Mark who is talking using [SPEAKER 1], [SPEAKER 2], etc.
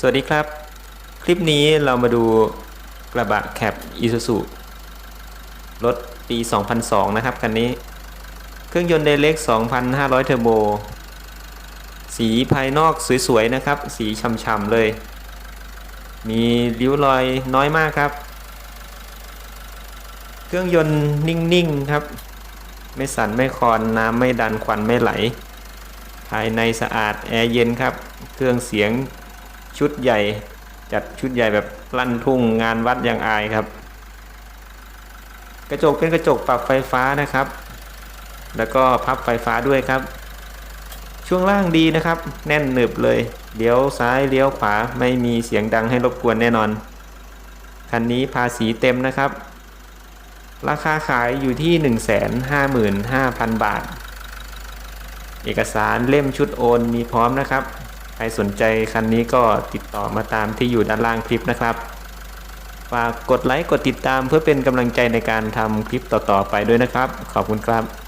[SPEAKER 1] สวัสดีครับ คลิปนี้เรามาดูกระบะแคปอีซูซูรถปี 2002 นะครับคันนี้ เครื่องยนต์ไดเล็ก 2,500 เทอร์โบ สีภายนอกสวยๆ นะครับ สีช่ำๆเลย มีริ้วรอยน้อยมากครับ เครื่องยนต์นิ่งๆ ครับ ไม่สั่นไม่คลอนน้ำไม่ดันควันไม่ไหล ภายในสะอาดแอร์เย็นครับ เครื่องเสียง ชุดใหญ่ จัดชุดใหญ่แบบลั่นทุ่งงานวัดยางอายครับ กระจกเป็นกระจกปรับไฟฟ้านะครับ แล้วก็พับไฟฟ้าด้วยครับ ช่วงล่างดีนะครับ แน่นหนึบเลยเลี้ยวซ้ายเลี้ยวขวาไม่มีเสียงดังให้รบกวนแน่นอนคันนี้ภาษีเต็มนะครับ ราคาขายอยู่ที่ 155,000 บาท เอกสารเล่มชุดโอนมีพร้อมนะครับ ใครสนใจคันนี้ก็ติดต่อมาตามที่อยู่ด้านล่างคลิปนะครับฝากกดไลค์กดติดตามเพื่อเป็นกำลังใจในการทำคลิปต่อๆไปด้วยนะครับ ขอบคุณครับ